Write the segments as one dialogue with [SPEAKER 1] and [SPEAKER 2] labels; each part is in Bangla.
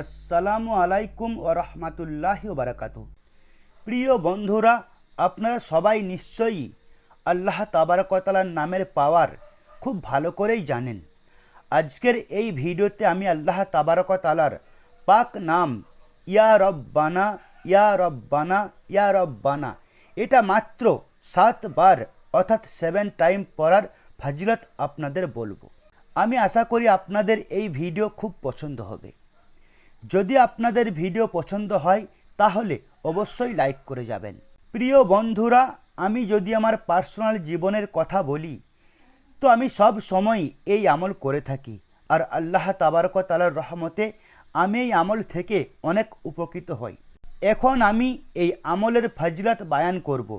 [SPEAKER 1] আসসালামু আলাইকুম ও রহমতুল্লাহি বারাকাতু প্রিয় বন্ধুরা, আপনারা সবাই নিশ্চয়ই আল্লাহ তাবারকতালার নামের পাওয়ার খুব ভালো করেই জানেন। আজকের এই ভিডিওতে আমি আল্লাহ তাবারকতালার পাক নাম, ইয়া রব্বানা ইয়া রব্বানা ইয়া রব্বানা, এটা মাত্র সাতবার অর্থাৎ সেভেন টাইম পড়ার ফাজিলত আপনাদের বলব। আমি আশা করি আপনাদের এই ভিডিও খুব পছন্দ হবে। যদি আপনাদের ভিডিও পছন্দ হয়, তাহলে অবশ্যই লাইক করে যাবেন। প্রিয় বন্ধুরা, আমি যদি আমার পার্সোনাল জীবনের কথা বলি, তো আমি সব সময় এই আমল করে থাকি। আর আল্লাহ তাবারক তালার রহমতে আমি এই আমল থেকে অনেক উপকৃত হই। এখন আমি এই আমলের ফজলত বায়ান করব।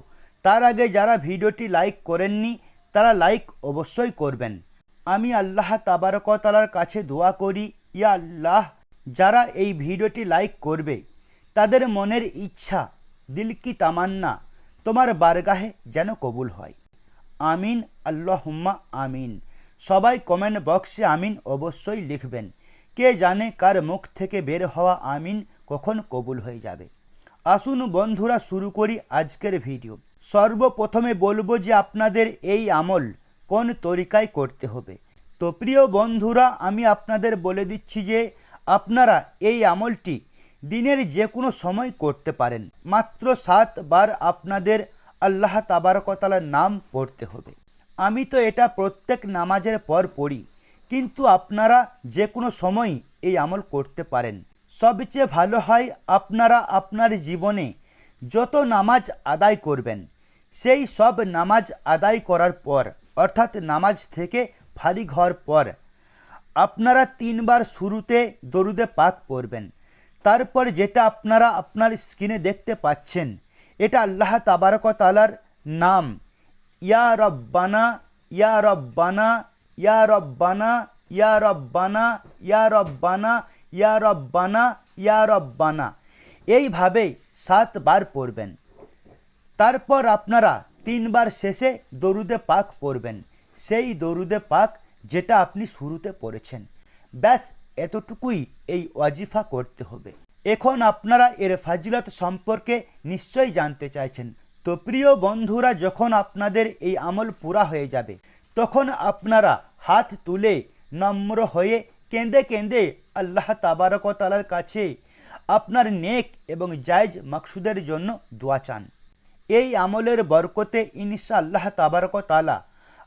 [SPEAKER 1] তার আগে যারা ভিডিওটি লাইক করেননি, তারা লাইক অবশ্যই করবেন। আমি আল্লাহ তাবারক তালার কাছে দোয়া করি, ইয়া আল্লাহ যারা এই ভিডিওটি লাইক করবে, তাদের মনের ইচ্ছা, দিল কি তামান্না তোমার বারগাহে যেন কবুল হয়। আমিন, আল্লাহুম্মা আমিন। সবাই কমেন্ট বক্সে আমিন অবশ্যই লিখবেন। কে জানে কার মুখ থেকে বের হওয়া আমিন কখন কবুল হয়ে যাবে। আসুন বন্ধুরা, শুরু করি আজকের ভিডিও। সর্বপ্রথমে বলব যে আপনাদের এই আমল কোন তরিকায় করতে হবে। তো প্রিয় বন্ধুরা, আমি আপনাদের বলে দিচ্ছি যে আপনারা এই আমলটি দিনের যে কোনো সময় করতে পারেন। মাত্র সাতবার আপনাদের আল্লাহ তাবারকতালার নাম পড়তে হবে। আমি তো এটা প্রত্যেক নামাজের পর পড়ি, কিন্তু আপনারা যে কোনো সময় এই আমল করতে পারেন। সবচেয়ে ভালো হয় আপনারা আপনার জীবনে যত নামাজ আদায় করবেন, সেই সব নামাজ আদায় করার পর, অর্থাৎ নামাজ থেকে হওয়ার পর আপনারা তিনবার শুরুতে দরুদে পাক পড়বেন। তারপর যেটা আপনারা আপনার স্ক্রিনে দেখতে পাচ্ছেন, এটা আল্লাহ তাবারক তালার নাম। ইয়া রব্বানা ইয়া রব্বানা ইয়া রব্বানা ইয়া রব্বানা ইয়া রব্বানা ইয়া রব্বানা ইয়া রব্বানা। এইভাবে সাতবার পড়বেন। তারপর আপনারা তিনবার শেষে দরুদে পাক পড়বেন। সেই দরুদে পাক যেটা আপনি শুরুতে পড়েছেন। ব্যাস, এতটুকুই এই ওয়াজিফা করতে হবে। এখন আপনারা এর ফাজিলত সম্পর্কে নিশ্চয়ই জানতে চাইছেন। তো প্রিয় বন্ধুরা, যখন আপনাদের এই আমল পুরা হয়ে যাবে, তখন আপনারা হাত তুলে নম্র হয়ে কেঁদে কেঁদে আল্লাহ তাবারকতালার কাছে আপনার নেক এবং জায়জ মাকসুদের জন্য দোয়া চান। এই আমলের বরকতে ইনশা আল্লাহ তাবারক তালা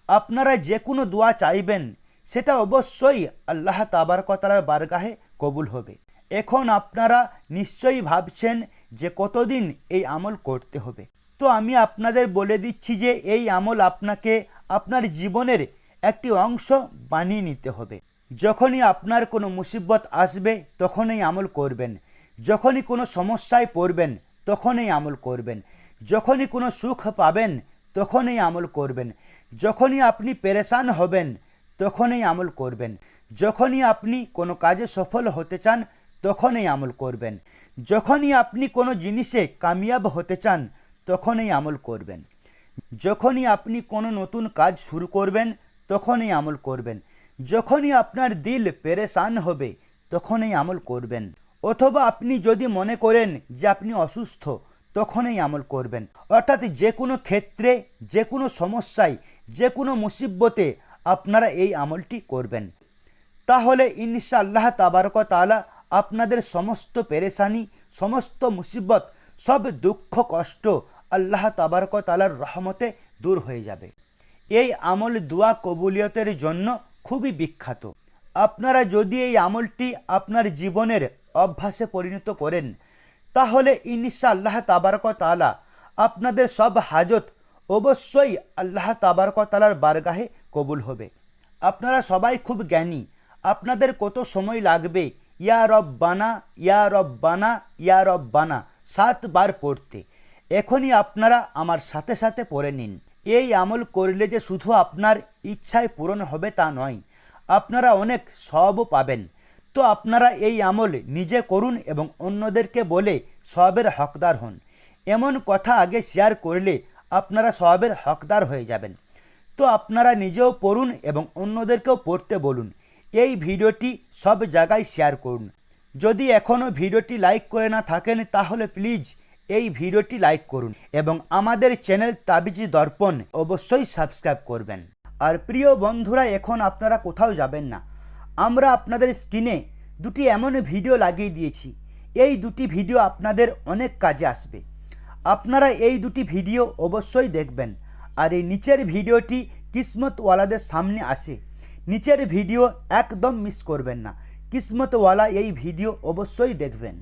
[SPEAKER 1] আপনারা যে কোনো দোয়া চাইবেন, সেটা অবশ্যই আল্লাহ তাবারকতালার বারগাহে কবুল হবে। এখন আপনারা নিশ্চয়ই ভাবছেন যে কতদিন এই আমল করতে হবে। তো আমি আপনাদের বলে দিচ্ছি যে এই আমল আপনাকে আপনার জীবনের একটি অংশ বানিয়ে নিতে হবে। যখনই আপনার কোনো মুসিবত আসবে, তখনই আমল করবেন। যখনই কোনো সমস্যায় পড়বেন, তখনই আমল করবেন। যখনই কোনো সুখ পাবেন তখনই আমল করবেন। যখনই আপনি পেরেশান হবেন, তখনই আমল করবেন। যখনই আপনি কোনো কাজে সফল হতে চান, তখনই আমল করবেন। যখনই আপনি কোনো জিনিসে কামিয়াব হতে চান, তখনই আমল করবেন। যখনই আপনি কোনো নতুন কাজ শুরু করবেন, তখনই আমল করবেন। যখনই আপনার দিল পেরেশান হবে, তখনই আমল করবেন। অথবা আপনি যদি মনে করেন যে আপনি অসুস্থ তখনই আমল করবেন। অর্থাৎ যে কোনো ক্ষেত্রে যে কোনো সমস্যায় যে কোনো মুসিব্বতে আপনারা এই আমলটি করবেন। তাহলে ইনশা আল্লাহ তাবারক তালা আপনাদের সমস্ত পেরেশানি, সমস্ত মুসিবত, সব দুঃখ, কষ্ট আল্লাহ তাবারক তালার রহমতে দূর হয়ে যাবে। এই আমল দোয়া কবুলিয়তের জন্য খুবই বিখ্যাত। আপনারা যদি এই আমলটি আপনার জীবনের অভ্যাসে পরিণত করেন তাহলে ইনশা আল্লাহ তাবারক তালা আপনাদের সব হাজত অবশ্যই আল্লাহ তাবারক তালার বারগাহে কবুল হবে। আপনারা সবাই খুব জ্ঞানী। আপনাদের কত সময় লাগবে? ইয়া রব্বানা ইয়া রব্বানা ইয়া রব্বানা। সাতবার পড়তে। এখনই আপনারা আমার সাথে সাথে পড়ে নিন। এই আমল করলে যে শুধু আপনার ইচ্ছায় পূরণ হবে তা নয়, আপনারা অনেক সবও পাবেন। তো আপনারা এই আমল নিজে করুন এবং অন্যদেরকে বলে সবের হকদার হন। এমন কথা আগে শেয়ার করলে আপনারা সবের হকদার হয়ে যাবেন। তো আপনারা নিজেও পড়ুন এবং অন্যদেরকেও পড়তে বলুন। এই ভিডিওটি সব জায়গায় শেয়ার করুন। যদি এখনও ভিডিওটি লাইক করে না থাকেন, তাহলে প্লিজ এই ভিডিওটি লাইক করুন এবং আমাদের চ্যানেল তাবিজি দর্পণ অবশ্যই সাবস্ক্রাইব করবেন। আর প্রিয় বন্ধুরা, এখন আপনারা কোথাও যাবেন না। আমরা আপনাদের স্ক্রিনে দুটি এমন ভিডিও লাগিয়ে দিয়েছি। এই দুটি ভিডিও আপনাদের অনেক কাজে আসবে। আপনারা এই দুটি ভিডিও অবশ্যই দেখবেন। আর এই নিচের ভিডিওটি কিসমতওয়ালাদের সামনে আসে। নিচের ভিডিও একদম মিস করবেন না। কিসমতওয়ালা এই ভিডিও অবশ্যই দেখবেন।